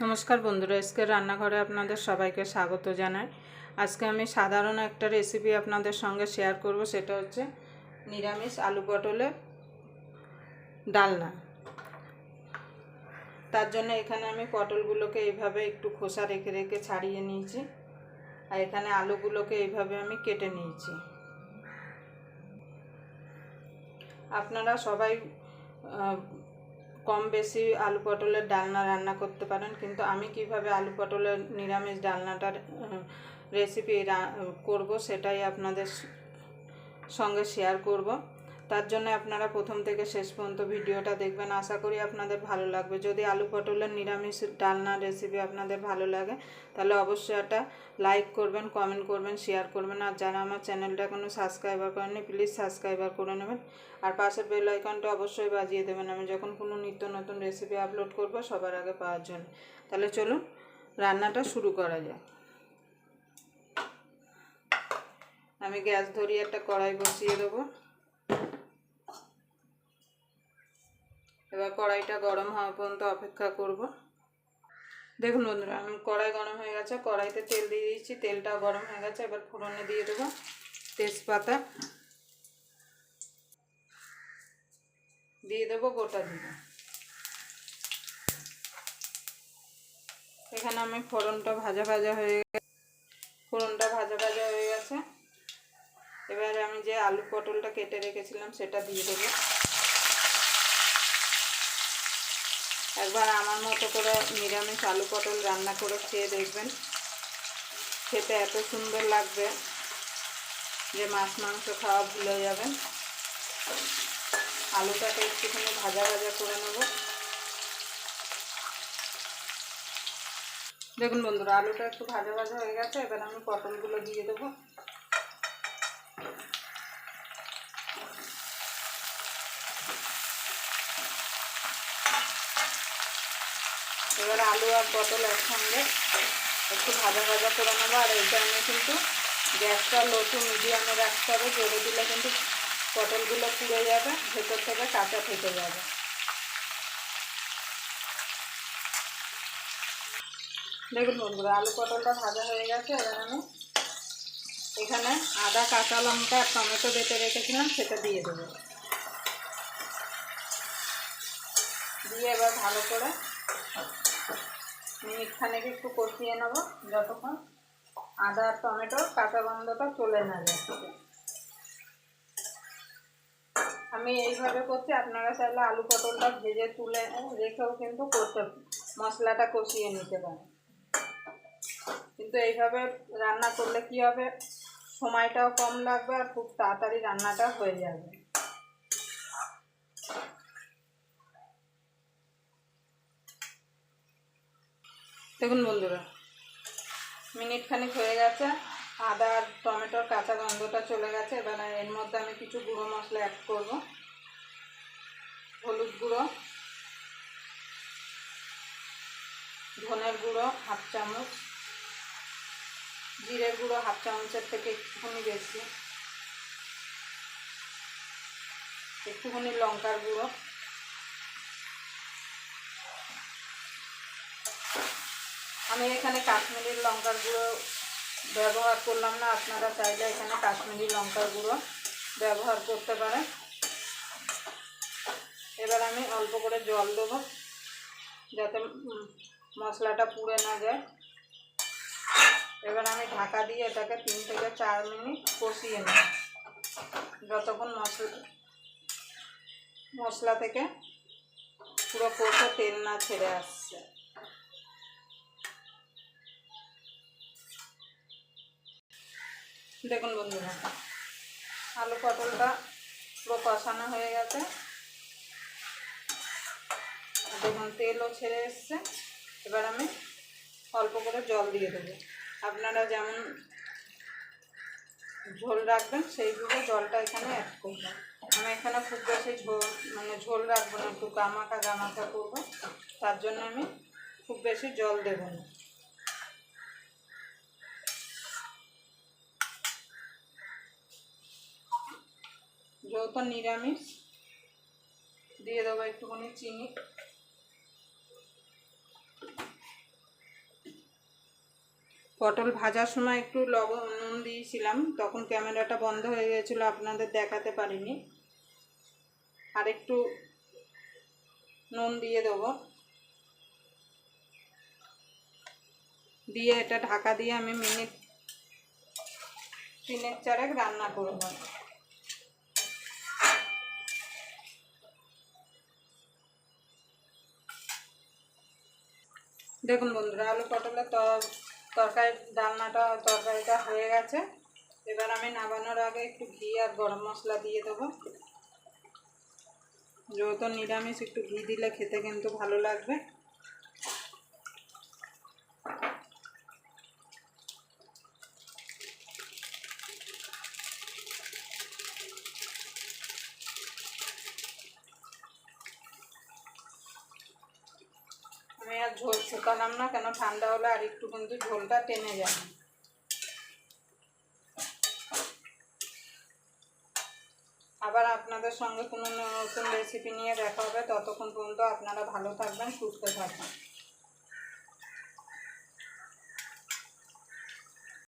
নমস্কার বন্ধুরা আজকে রান্নাঘরে আপনাদের সবাইকে স্বাগত জানাই। আজকে আমি সাধারণ একটা রেসিপি আপনাদের সঙ্গে শেয়ার করব, সেটা হচ্ছে নিরামিষ আলু পটলের ডালনা। তার জন্য এখানে আমি পটলগুলোকে এইভাবে একটু খোসা রেখে রেখে ছাড়িয়ে নিয়েছি, আর এখানে আলুগুলোকে এইভাবে আমি কেটে নিয়েছি। আপনারা সবাই কম বেশি আলু পটলের ডালনা রান্না করতে পারেন, কিন্তু আমি কীভাবে আলু পটলের নিরামিষ ডালনাটার রেসিপি করব সেটাই আপনাদের সঙ্গে শেয়ার করব। তার জন্য আপনারা প্রথম থেকে শেষ পর্যন্ত ভিডিওটা দেখবেন। আশা করি আপনাদের ভালো লাগবে। যদি আলু পটলের নিরামিষ ডালনা রেসিপি আপনাদের ভালো লাগে, তাহলে অবশ্যই একটা লাইক করবেন কমেন্ট করবেন শেয়ার করবেন। আর যারা আমার চ্যানেলটা এখনও সাবস্ক্রাইবার করেননি প্লিজ সাবস্ক্রাইবার করে নেবেন। আর পাশের বেল আইকনটা অবশ্যই বাজিয়ে দেবেন। আমি যখন কোনো নিত্য নতুন রেসিপি আপলোড করব সবার আগে পাওয়ার জন্য। তাহলে চলুন, রান্নাটা শুরু করা যায় আমি গ্যাস ধরিয়ে একটা কড়াই বসিয়ে দেবো। এবার কড়াইটা গরম হওয়া পর্যন্ত অপেক্ষা করব। দেখুন বন্ধুরা আমি কড়াই গরম হয়ে গেছে, কড়াইতে তেল দিয়ে দিয়েছি, তেলটা গরম হয়ে গেছে, এবার ফোড়নে দিয়ে দেবো তেজপাতা। দিয়ে দেবো গোটা জিরা। এখানে আমি ফোড়নটা ভাজা ভাজা হয়ে গেছে, ফোড়নটা ভাজা ভাজা হয়ে গেছে। এবারে আমি যে আলু পটলটা কেটে রেখেছিলাম, সেটা দিয়ে দেবো। একবার আমার মতো করে নিরামিষ আলু পটল রান্না করে খেয়ে দেখবেন। খেতে এত সুন্দর লাগবে যে মাছ মাংস খাওয়া ভুলে যাবেন। আলুটাকে একটুখানি ভাজা ভাজা করে নেব। দেখুন বন্ধুরা, আলুটা একটু ভাজা ভাজা হয়ে গেছে, এবার আমি পটলগুলো দিয়ে দেবো। এবার আলু আর পটল একসঙ্গে একটু ভাজা ভাজা করে নেব। আর এই টাইমে কিন্তু গ্যাসটা লো মিডিয়ামে রাখতে হবে জোরে দিলে কিন্তু পটলগুলো পুড়ে যাবে, ভেতর থেকে কাঁচা থেকে যাবে। দেখুন বন্ধুরা, আলু পটলটা ভাজা হয়ে গেছে। এবার আমি এখানে আদা, কাঁচা লঙ্কা আর টমেটো বেটে রেখেছিলাম, সেটা দিয়ে দেবো। দিয়ে এবার ভালো করে মিনিট খানেক একটু কষিয়ে নেব যতক্ষণ। আদা আর টমেটোর কাঁচা গন্ধটা চলে না যাচ্ছে আমি এইভাবে করছি, আপনারা চাইলে আলু পটলটা ভেজে তুলে রেখেও কিন্তু করতে মশলাটা কষিয়ে নিতে পারেন। কিন্তু এইভাবে রান্না করলে কি হবে? সময়টাও কম লাগবে আর খুব তাড়াতাড়ি রান্নাটা হয়ে যাবে। দেখুন বন্ধুরা, মিনিট খানিক হয়ে গেছে, আদা আর টমেটোর কাঁচা গন্ধটা চলে গেছে, এবার এর মধ্যে আমি কিছু গুঁড়ো মশলা অ্যাড করব। হলুদ গুঁড়ো, ধনের গুঁড়ো হাফ চামচ, জিরের গুঁড়ো হাফ চামচের থেকে একটুখানি বেশি, একটুখানি লঙ্কার গুঁড়ো। আমি এখানে কাশ্মীরি লঙ্কার গুঁড়ো ব্যবহার করলাম না, আপনারা চাইলে এখানে কাশ্মীরি লঙ্কার গুঁড়ো ব্যবহার করতে পারেন। এবার আমি অল্প করে জল দেবো, যাতে মশলাটা পুড়ে না যায়। এবার আমি ঢাকা দিয়ে এটাকে তিন থেকে চার মিনিট কষিয়ে নেব। যতক্ষণ মশলা মশলা থেকে পুরো কষে তেল না ছেড়ে আসছে। দেখুন বন্ধুরা, আলু পটলটা পুরো কষানো হয়ে গেছে। দেখুন, তেলও ছেড়ে এসছে। এবার আমি অল্প করে জল দিয়ে দেবো। আপনারা যেমন ঝোল রাখবেন, সেইভাবে জলটা এখানে অ্যাড করবেন। আমি এখানে খুব বেশি ঝোল মানে ঝোল রাখব না, একটু গামাখা গামাখা করব। তার জন্য আমি খুব বেশি জল দেবো না। যেহেতু নিরামিষ, দিয়ে দেবো একটুখানি চিনি। পটল ভাজার সময় একটু লবণ, নুন দিয়েছিলাম, তখন ক্যামেরাটা বন্ধ হয়ে গেছিল, আপনাদের দেখাতে পারিনি। আর একটু নুন দিয়ে দেবো। দিয়ে এটা ঢাকা দিয়ে আমি মিনিট তিনের চারেক রান্না করব। দেখুন বন্ধুরা, আলু পটলের তর- তরকারি, ডালনাটা, তরকারিটা হয়ে গেছে। এবার আমি নামানোর আগে একটু ঘি আর গরম মশলা দিয়ে দেবো। যেহেতু নিরামিষ একটু ঘি দিলে খেতে কিন্তু ভালো লাগবে। আর ঝোল শুকালাম না কেন ঠান্ডা হলে আর একটু কিন্তু ঝোলটা টেনে যায়। আবার আপনাদের সঙ্গে কোনো নতুন রেসিপি নিয়ে দেখা হবে, ততক্ষণ পর্যন্ত আপনারা ভালো থাকবেন, সুস্থ থাকবেন।